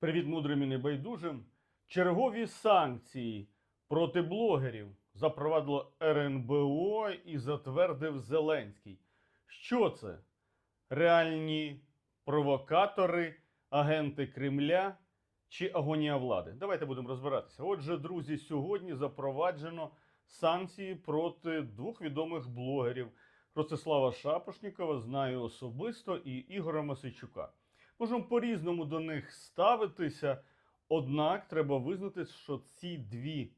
Привіт мудрим і небайдужим. Чергові санкції проти блогерів запровадило РНБО і затвердив Зеленський. Що це? Реальні провокатори, агенти Кремля чи агонія влади? Давайте будемо розбиратися. Отже, друзі, сьогодні запроваджено санкції проти двох відомих блогерів Ростислава Шапошнікова, знаю особисто, і Ігора Масичука. Можемо по-різному до них ставитися, однак треба визнати, що ці дві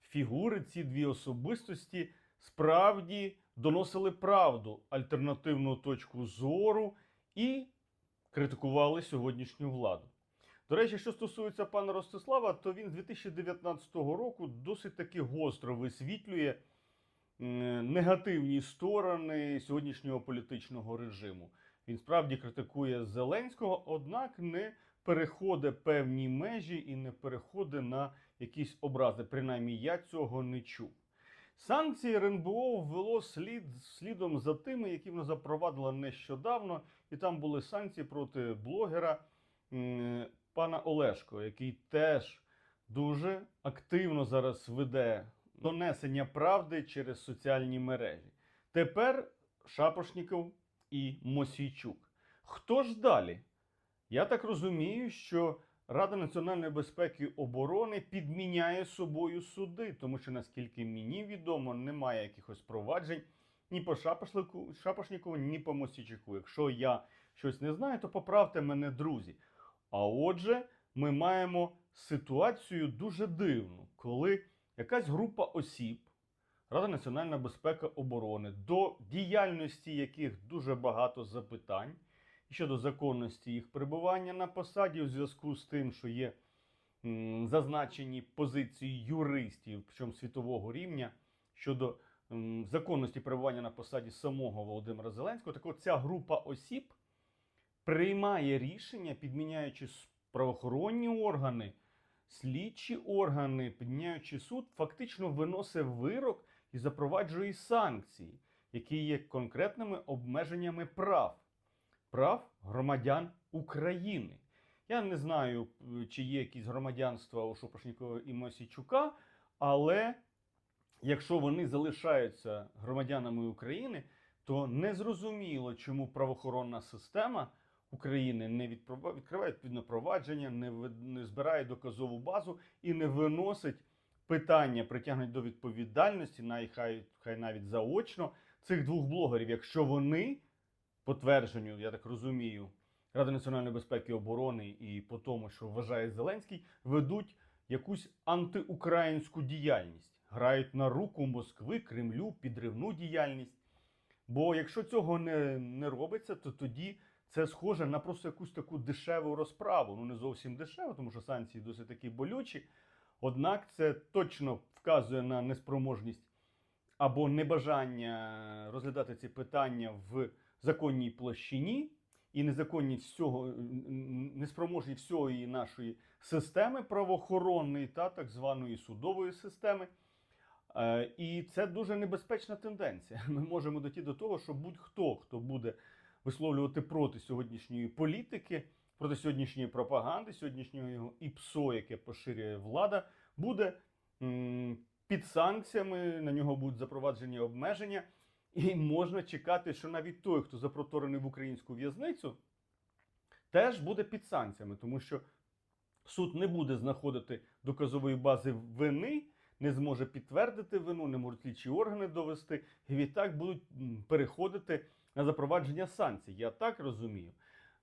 фігури, ці дві особистості справді доносили правду, альтернативну точку зору і критикували сьогоднішню владу. До речі, що стосується пана Ростислава, то він з 2019 року досить таки гостро висвітлює негативні сторони сьогоднішнього політичного режиму. Він справді критикує Зеленського, однак не переходить певні межі і не переходить на якісь образи. Принаймні, я цього не чув. Санкції РНБО ввело слід слідом за тими, які воно запровадило нещодавно, і там були санкції проти блогера пана Олешко, який теж дуже активно зараз веде донесення правди через соціальні мережі. Тепер Шапошніков і Мосійчук. Хто ж далі? Я так розумію, що Рада національної безпеки і оборони підміняє собою суди, тому що, наскільки мені відомо, немає якихось проваджень ні по Шапошнікову, ні по Мосійчуку. Якщо я щось не знаю, то поправте мене, друзі. А отже, ми маємо ситуацію дуже дивну, коли якась група осіб, Рада національної безпеки оборони, до діяльності яких дуже багато запитань щодо законності їх перебування на посаді у зв'язку з тим, що є зазначені позиції юристів, причому світового рівня, щодо законності перебування на посаді самого Володимира Зеленського. Так от ця група осіб приймає рішення, підміняючи правоохоронні органи, слідчі органи, підміняючи суд, фактично виносить вирок і запроваджує санкції, які є конкретними обмеженнями прав, прав громадян України. Я не знаю, чи є якісь громадянства у Шопошнікова і Мосійчука, але якщо вони залишаються громадянами України, то незрозуміло, чому правоохоронна система України не відкриває відповідне провадження, не збирає доказову базу і не виносить питання, притягнуть до відповідальності, най- хай навіть заочно, цих двох блогерів, якщо вони, по твердженню, я так розумію, Ради національної безпеки і оборони і по тому, що вважає Зеленський, ведуть якусь антиукраїнську діяльність, грають на руку Москви, Кремлю, підривну діяльність. Бо якщо цього не, не робиться, то тоді це схоже на просто якусь таку дешеву розправу. Ну не зовсім дешеву, тому що санкції досить такі болючі. Однак це точно вказує на неспроможність або небажання розглядати ці питання в законній площині і незаконність всього, неспроможність всієї нашої системи правоохоронної та так званої судової системи. Е, І це дуже небезпечна тенденція. Ми можемо дойти до того, що будь-хто, хто буде висловлювати проти сьогоднішньої політики, проти сьогоднішньої пропаганди, сьогоднішнього ІПСО, яке поширює влада, буде м, під санкціями, на нього будуть запроваджені обмеження, і можна чекати, що навіть той, хто запроторений в українську в'язницю, теж буде під санкціями, тому що суд не буде знаходити доказової бази вини, не зможе підтвердити вину, не можуть слідчі органи довести, і відтак будуть переходити на запровадження санкцій. Я так розумію.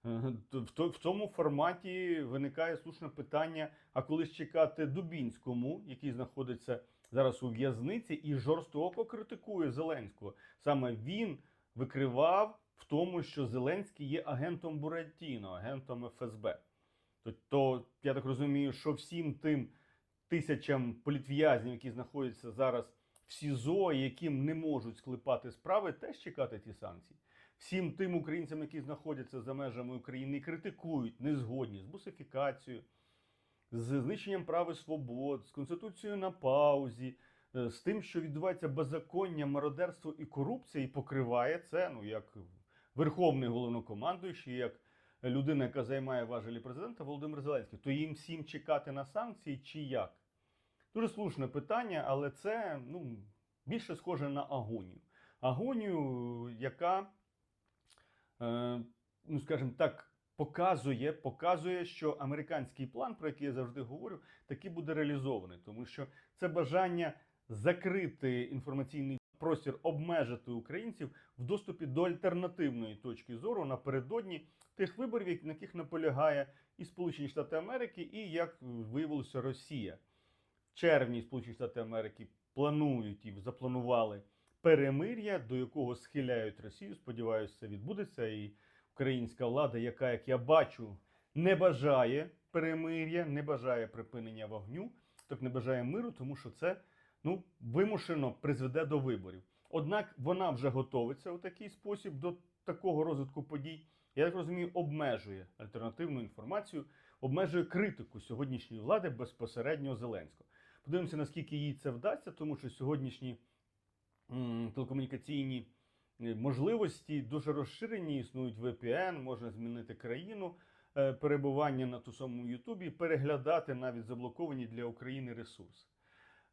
Е, В цьому форматі виникає слушне питання: а коли ж чекати Дубінському, який знаходиться зараз у в'язниці, і жорстоко критикує Зеленського. Саме він викривав в тому, що Зеленський є агентом Буратіно, агентом ФСБ. То, то я так розумію, що всім тим тисячам політв'язнів, які знаходяться зараз в СІЗО, яким не можуть склепати справи, теж чекати ті санкції. Всім тим українцям, які знаходяться за межами України критикують, не згодні з бусифікацією, з знищенням прав і свобод, з конституцією на паузі, е, з тим, що відбувається беззаконня, мародерство і корупція, і покриває це, ну як верховний головнокомандуючий, як людина, яка займає важелі президента, Володимир Зеленський, то їм всім чекати на санкції чи як? Дуже слушне питання, але це ну, більше схоже на агонію. Агонію, яка, ну скажімо так, показує, показує, що американський план, про який я завжди говорю, таки буде реалізований, тому що це бажання закрити інформаційний простір, обмежити українців в доступі до альтернативної точки зору напередодні тих виборів, на яких наполягає і Сполучені Штати Америки, і як виявилося Росія. В червні Сполучені Штати Америки планують і запланували перемир'я, до якого схиляють Росію. Сподіваюся, це відбудеться. І українська влада, яка, як я бачу, не бажає перемир'я, не бажає припинення вогню, так не бажає миру, тому що це ну, вимушено призведе до виборів. Однак вона вже готовиться у такий спосіб до такого розвитку подій. Я так розумію, обмежує альтернативну інформацію, обмежує критику сьогоднішньої влади безпосередньо Зеленського. Подивимося, наскільки їй це вдасться, тому що сьогоднішні телекомунікаційні е, можливості дуже розширені, існують VPN, можна змінити країну е, перебування на ту самому Ютубі, переглядати навіть заблоковані для України ресурси.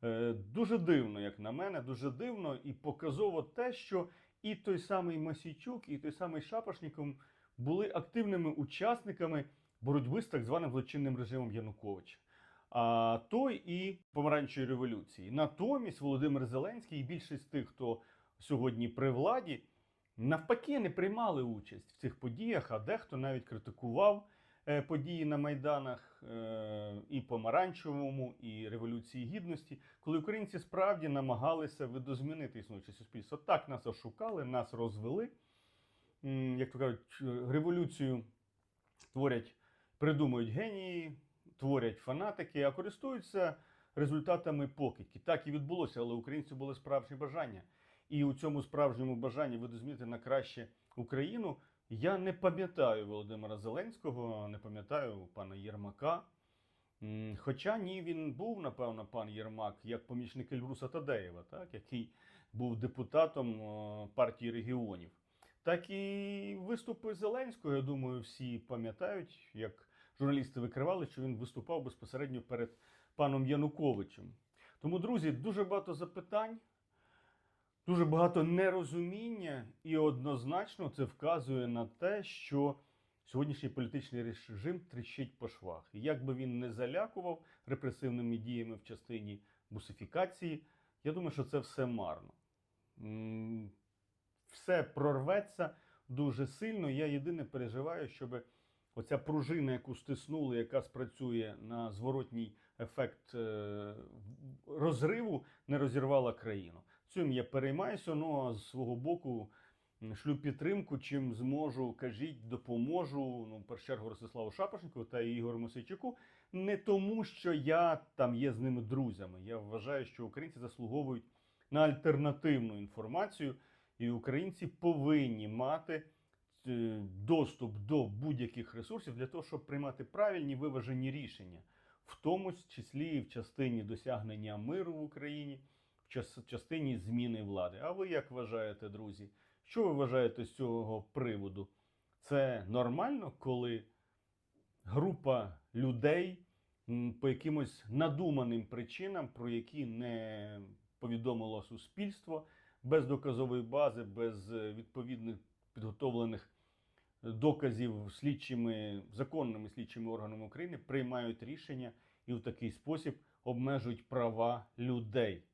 Е, Дуже дивно, як на мене, дуже дивно і показово те, що і той самий Масійчук, і той самий Шапошніков були активними учасниками боротьби з так званим злочинним режимом Януковича. А той і помаранчої революції. Натомість Володимир Зеленський і більшість тих, хто сьогодні при владі, навпаки, не приймали участь в цих подіях, а дехто навіть критикував е, події на майданах е, і помаранчевому, і революції гідності, коли українці справді намагалися видозмінити існуюче суспільство. Так нас ошукали, нас розвели. Як то кажуть, революцію творять, придумують генії, творять фанатики, а користуються результатами покидьки. Так і відбулося, але українців були справжні бажання. І у цьому справжньому бажанні видозмінити на краще Україну. Я не пам'ятаю Володимира Зеленського, не пам'ятаю пана Єрмака. Хоча ні, він був, напевно, пан Єрмак, як помічник Ельбруса Тадеєва, так, який був депутатом партії регіонів. Так і виступи Зеленського, я думаю, всі пам'ятають, як журналісти викривали, що він виступав безпосередньо перед паном Януковичем. Тому, друзі, дуже багато запитань, дуже багато нерозуміння, і однозначно це вказує на те, що сьогоднішній політичний режим тріщить по швах. І як би він не залякував репресивними діями в частині бусифікації, я думаю, що це все марно. Все прорветься дуже сильно. Я єдине переживаю, щоб оця пружина, яку стиснули, яка спрацює на зворотній ефект е, розриву, не розірвала країну. Цим я переймаюся. Ну а з свого боку шлю підтримку, чим зможу, кажіть, допоможу. Ну, в першу чергу Ростиславу Шапошнику та Ігорю Мосейчуку. Не тому, що я там є з ними друзями. Я вважаю, що українці заслуговують на альтернативну інформацію, і українці повинні мати доступ до будь-яких ресурсів для того, щоб приймати правильні виважені рішення, в тому числі і в частині досягнення миру в Україні, в частині зміни влади. А ви як вважаєте, друзі? Що ви вважаєте з цього приводу? Це нормально, коли група людей по якимось надуманим причинам, про які не повідомило суспільство, без доказової бази, без е, відповідних підготовлених доказів слідчими законними слідчими органами України приймають рішення і в такий спосіб обмежують права людей.